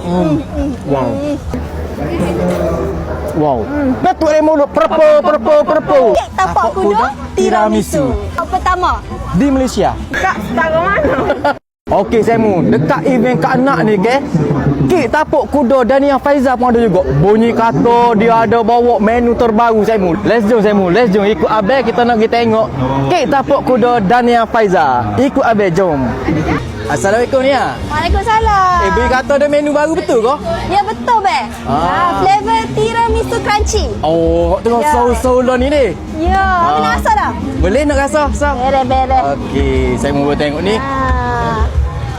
Hmm. Wow. Wow. Betul dia mulut perpo perpo perpo. Kek tapak kuda tiramisu. Yang pertama. Di Malaysia. Kak, setara mana? Okey Semu, dekat event Kak Nak ni ke, kek tapuk kuda Dania Faizal pun ada juga. Bunyi kata dia ada bawa menu terbaru Semu. Let's jom Semu, let's jom ikut Abel kita nak pergi tengok kek tapuk kuda Dania Faizal. Ikut Abel jom. Assalamualaikum Nia. Waalaikumsalam. Eh, beri kata ada menu baru betul ke? Ya betul be. Ah. Ah. flavor tiramisu crunchy. Oh, tengok Ya. saus-saulan ni ni. Ya, Ah. ah. nak rasa dah? Boleh nak rasa? Rasa? Bere bere. Okey, saya mau tengok ni. Ah.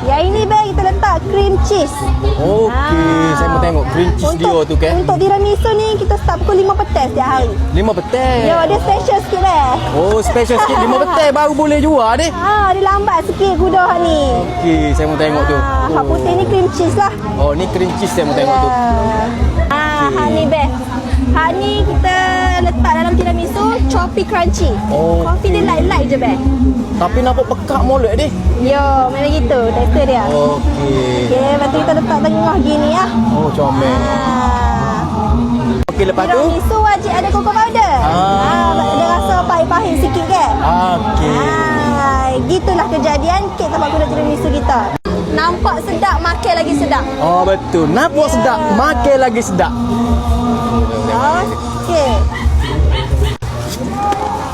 Yang ini be kita letak cream cheese. Okey, Ah. saya mau tengok cream cheese dia tu ke. Untuk tiramisu ni kita start pukul 5 petang setiap hari. Lima petai. Ya, dia special sikit be. Oh, special sikit lima petai baru boleh jual ni. Ah, dia lambat sikit kuda ni. Okey, saya mau tengok tu. Ah, hak putih ni cream cheese lah. Oh, ni cream cheese saya mau tengok tu. Ah, hak ni best. Hak ni kita letak dalam tiramisu choppy crunchy. Oh. Kopi dia light-light je best. Tapi nampak pekat mulut ni. Yo, memang gitu tekstur dia. Okey. Okey, lepas tu kita letak tengah gini ah. Oh, comel. Ah. Okey, lepas tu. Tiramisu wajib ada cocoa powder. Ah. Ah, dia rasa pahit-pahit sikit kan? Okey. Ah, gitulah kejadian kek tapak kuda tiramisu kita. Nampak sedap, makan lagi sedap. Oh, betul. Nampak Ya. sedap, makan lagi sedap. Okey.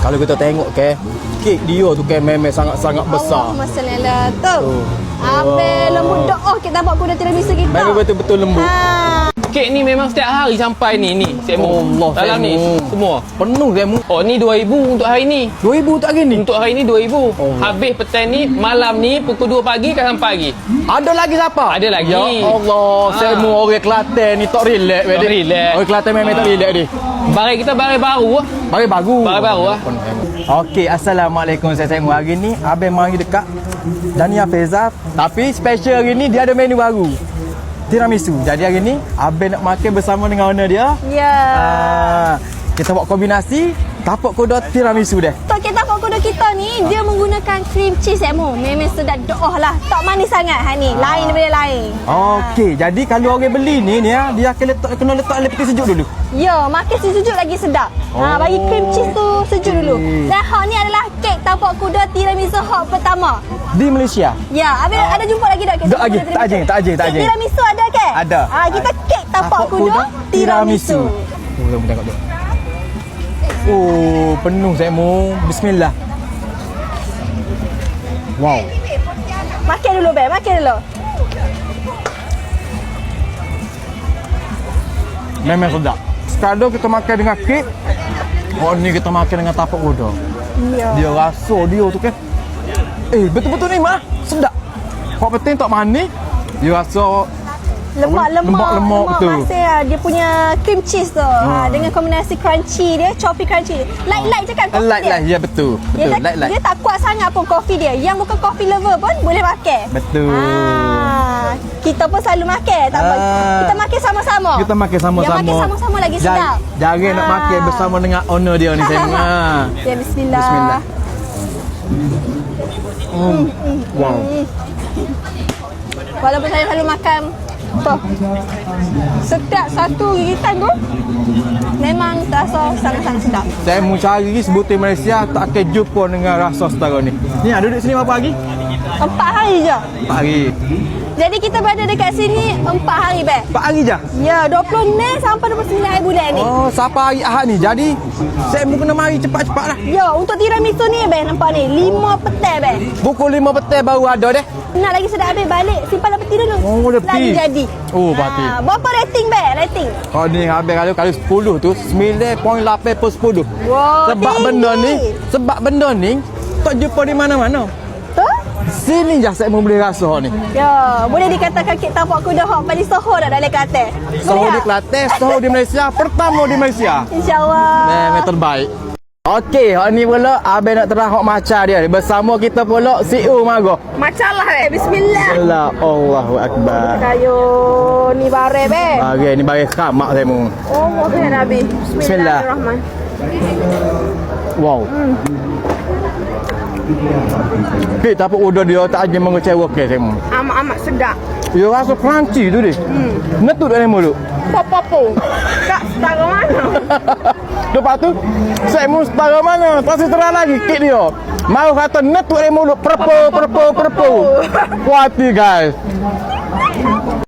Kalau kita tengok ke, kek dia tu kan memang sangat-sangat besar. Allah masalah tu. Oh. Ambil lembut doh kek tapak kuda tiramisu kita. Memang betul-betul lembut. Ah. Kek ni memang setiap hari sampai ni ni. Semo. Allah, Dalam ni semua. Penuh mu. Oh ni 2000 untuk hari ni. 2000 tak gini. Untuk hari ni 2000. Oh. Habis petang ni malam ni pukul 2 pagi kan sampai lagi. Ada lagi siapa? Ada lagi. Ya Allah, saya Ah. mu orang Kelantan ni tak relax Tak weh. relax. Orang Kelantan memang tak relax ni. Barang kita barang baru ah. Bagi baru. Barang baru ah. Okey, Assalamualaikum saya Saimu. Hari ni Abang mari dekat Dania Fezaf. Tapi special hari ni dia ada menu baru. Tiramisu. Jadi hari ni Abang nak makan bersama dengan owner dia. Ya. Ah, kita buat kombinasi tapak kuda tiramisu deh. Tok kek tapak kuda kita ni dia menggunakan cream cheese emo. Memang sedap doh lah. Tak manis sangat ha ni. Lain daripada lain. Okey, jadi kalau orang beli ni ni ah, dia akan letak kena letak air sejuk dulu. Ya, makan sejuk lagi sedap. Ha, Oh. bagi cream cheese tu sejuk dulu. Dan tapak kuda tiramisu hak pertama. Di Malaysia. Ya, habis ada jumpa lagi tak kek Tak lagi, kuda tak tiramisu? ada, tak ada, tak ada. Tiramisu ada ke? Ada. Ha, kita kek tapak kuda tiramisu. Oh, jom tengok tu. Oh, penuh saya mu. Bismillah. Wow. Makan dulu, Beb. Makan dulu. Memang sedap. Sekadar kita makan dengan kek. Oh ni kita makan dengan tapak kuda. Ya. Dia rasa dia tu kan. Eh betul-betul ni mah sedap. Kau penting tak manis. Dia rasa Lemak-lemak. Lemak-lemak betul. Masih ah, dia punya cream cheese tu. Ha, dengan kombinasi crunchy dia, choppy crunchy. Light-light je kan kopi light dia. lah. Ya betul. Dia, Betul. tak, Light light. dia tak kuat sangat pun kopi dia. Yang bukan kopi lover pun boleh makan. Betul. Ah, kita pun selalu makan. Tak apa. Ah. Kita makan sama-sama. Kita makan sama-sama. Yang makan sama-sama lagi Jar- sedap. Jarang nak Ah. makan bersama dengan owner dia ni saya. Ha. Ya, bismillah. Bismillah. Hmm. Wow. Walaupun saya selalu makan tu. Setiap satu gigitan tu memang rasa sangat-sangat sedap. Saya mau cari sebutin Malaysia tak akan jumpa dengan rasa setara ni. Ni ada duduk sini berapa hari? Empat hari je. Empat hari. Jadi kita berada dekat sini empat hari, Beb. Empat hari je? Ya, 20 Mei sampai 29 hari bulan ni. Oh, sampai hari Ahad ni. Jadi, saya mau kena mari cepat-cepat lah. Ya, untuk tiramisu ni, Beb, nampak ni. Lima petai, Beb. Pukul 5 petang baru ada deh. Nak lagi sedap habis balik, simpan dapat tidur dulu. Oh, lebih. Lagi jadi. Oh, berarti. Ha, berapa rating, Beb? Rating? Kalau ni habis kalau kalau 10 tu 9.8 per 10. Wow, sebab tinggi. benda ni, sebab benda ni tak jumpa di mana-mana. Sini je saya mau beli rasa ni. Ya, boleh dikatakan kek tapak kuda hok paling soho dah dalam Kelantan. Soho Boleh di? Kelantan, Soho di Malaysia, pertama di Malaysia. InsyaAllah. Memang terbaik. Okey, hak ni pula abang nak terang hak macam dia. Bersama kita pula CEO Mago. Macam lah, Beb. Bismillah. Allah Allahu Akbar. Kayu ni bare, Beb. Bagi ni bagi kamak saya mu. Oh, mungkin Nabi. Bismillah. Bismillahirrahmanirrahim. Wow. Kek tapi udah dia tak aja mengecewakan saya. Amat-amat sedap. Dia rasa crunchy tu dia. Hmm. Netut dalam mulut. Popo-po. Kak, setara mana? Lepas tu Saya mu setara mana Terus terang lagi Kek dia Mau kata netut dalam mulut Perpo Perpo Perpo Puas hati guys